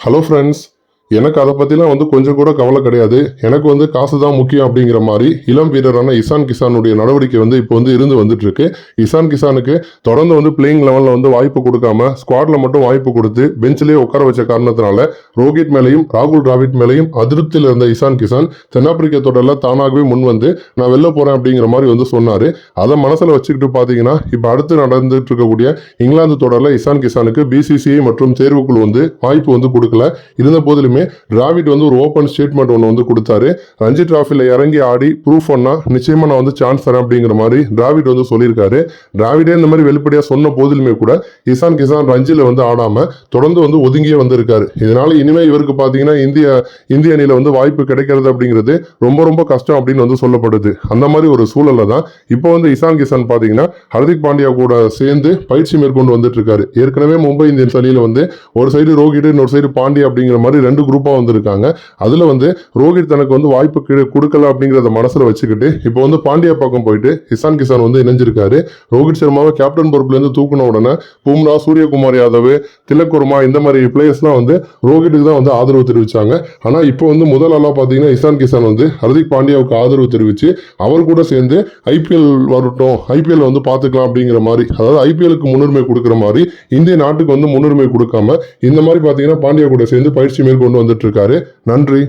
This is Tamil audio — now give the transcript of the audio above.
ஹலோ ஃப்ரெண்ட்ஸ் எனக்கு அதை பற்றிலாம் வந்து கொஞ்சம் கூட கவலை கிடையாது. எனக்கு வந்து காசு தான் முக்கியம் அப்படிங்கிற மாதிரி இளம் வீரரான இசான் கிசானுடைய நடவடிக்கை வந்து இப்போ வந்து இருந்து வந்துட்டுருக்கு. இசான் கிசானுக்கு தொடர்ந்து வந்து பிளேயிங் லெவலில் வந்து வாய்ப்பு கொடுக்காம ஸ்குவாடில் மட்டும் வாய்ப்பு கொடுத்து பெஞ்சிலேயே உட்கார வச்ச காரணத்தினால ரோஹித் மேலேயும் ராகுல் டிராவிட் மேலேயும் அதிருப்தியில் இருந்த இசான் கிசான் தென்னாப்பிரிக்க தொடரில் தானாகவே முன் வந்து நான் வெளில போகிறேன் அப்படிங்கிற மாதிரி வந்து சொன்னார். அதை மனசில் வச்சுக்கிட்டு பார்த்தீங்கன்னா இப்போ அடுத்து நடந்துட்டு இருக்கக்கூடிய இங்கிலாந்து தொடரில் இசான் கிசானுக்கு பிசிசிஐ மற்றும் தேர்வுக்குழு வந்து வாய்ப்பு வந்து கொடுக்கல. இருந்த போதிலுமே டிராவிட் வந்து ஒரு ஓப்பன் ஸ்டேட்மெண்ட் ஒன்று வந்து கொடுத்தாரு. ரஞ்சி டிராஃபியில் இறங்கி ஆடி ப்ரூஃப் பண்ணால் நிச்சயமாக நான் வந்து சான்ஸ் தரேன் அப்படிங்கிற மாதிரி டிராவிட் வந்து சொல்லியிருக்காரு. டிராவிடே இந்த மாதிரி வெளிப்படையாக சொன்ன போதிலுமே கூட இசான் கிசான் ரஞ்சியில் வந்து ஆடாமல் தொடர்ந்து வந்து ஒதுங்கியே வந்திருக்காரு. இதனால் இனிமேல் இவருக்கு பார்த்தீங்கன்னா இந்திய இந்திய அணியில் வந்து வாய்ப்பு கிடைக்கிறது அப்படிங்கிறது ரொம்ப ரொம்ப கஷ்டம் அப்படின்னு வந்து சொல்லப்படுது. அந்த மாதிரி ஒரு சூழலில் தான் இப்போ வந்து இசான் கிசான் பார்த்தீங்கன்னா ஹர்திக் பாண்டியா கூட சேர்ந்து பயிற்சி மேற்கொண்டு வந்துட்டு இருக்காரு. ஏற்கனவே மும்பை இந்தியன்ஸ் அணியில் வந்து ஒரு சைடு ரோஹிட் இன்னொரு சைடு பாண்டியா அப்படிங்கிற மாதிரி ரெண்டு குரூப்பாக வந்திருக்காங்க. அதில் வந்து ரோஹித் தனக்கு வந்து வாய்ப்பு கொடுக்கல அப்படிங்கிறத மனசில் வச்சுக்கிட்டு இப்போ வந்து பாண்டியா பக்கம் போயிட்டு இசான் கிசான் வந்து இணைஞ்சிருக்காரு. ரோஹித் சர்மாவை கேப்டன் பொறுப்புலேருந்து தூக்குன உடனே பும்ரா சூரியகுமார் யாதவ் திலக்குருமா இந்த மாதிரி பிளேயர்ஸ்லாம் வந்து ரோஹித்துக்கு தான் வந்து ஆதரவு தெரிவித்தாங்க ஆனால் இப்போ வந்து முதல் ஆளாக பார்த்தீங்கன்னா இசான் கிசான் வந்து ஹர்திக் பாண்டியாவுக்கு ஆதரவு தெரிவித்து அவர் கூட சேர்ந்து ஐபிஎல் வரட்டும் ஐபிஎல் வந்து பார்த்துக்கலாம் அப்படிங்கிற மாதிரி அதாவது ஐபிஎலுக்கு முன்னுரிமை கொடுக்குற மாதிரி இந்திய நாட்டுக்கு வந்து முன்னுரிமை கொடுக்காம இந்த மாதிரி பார்த்தீங்கன்னா பாண்டியா கூட சேர்ந்து பயிற்சி மேற்கொண்டு வந்துட்டு இருக்காரு. நன்றி.